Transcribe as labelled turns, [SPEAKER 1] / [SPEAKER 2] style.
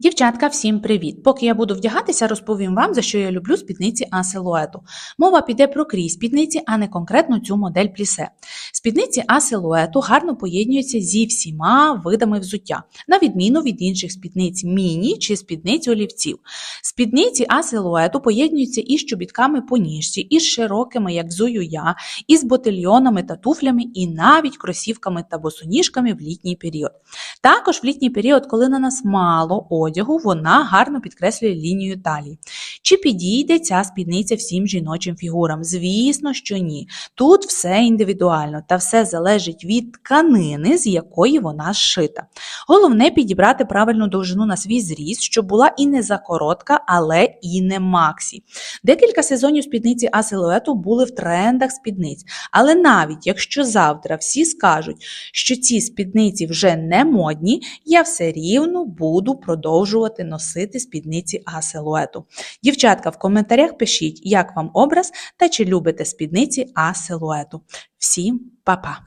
[SPEAKER 1] Дівчатка, всім привіт! Поки я буду вдягатися, розповім вам, за що я люблю спідниці А силуету. Мова піде про крій спідниці, а не конкретно цю модель плісе. Спідниці А силуету гарно поєднуються зі всіма видами взуття, на відміну від інших спідниць міні чи спідниць олівців. Спідниці А силуету поєднуються із чобітками по ніжці, із широкими, як взую я, із ботильйонами та туфлями, і навіть кросівками та босоніжками в літній період. Також в літній період, коли на нас мало одягу, вона гарно підкреслює лінію талії. Чи підійде ця спідниця всім жіночим фігурам? Звісно, що ні. Тут все індивідуально та все залежить від тканини, з якої вона зшита. Головне підібрати правильну довжину на свій зріст, щоб була і не закоротка, але і не максі. Декілька сезонів спідниці А силуету були в трендах спідниць, але навіть якщо завтра всі скажуть, що ці спідниці вже не модні, я все рівно буду продовжувати носити спідниці А силуету. Дівчатка, в коментарях пишіть, як вам образ та чи любите спідниці А силуету. Всім па-па!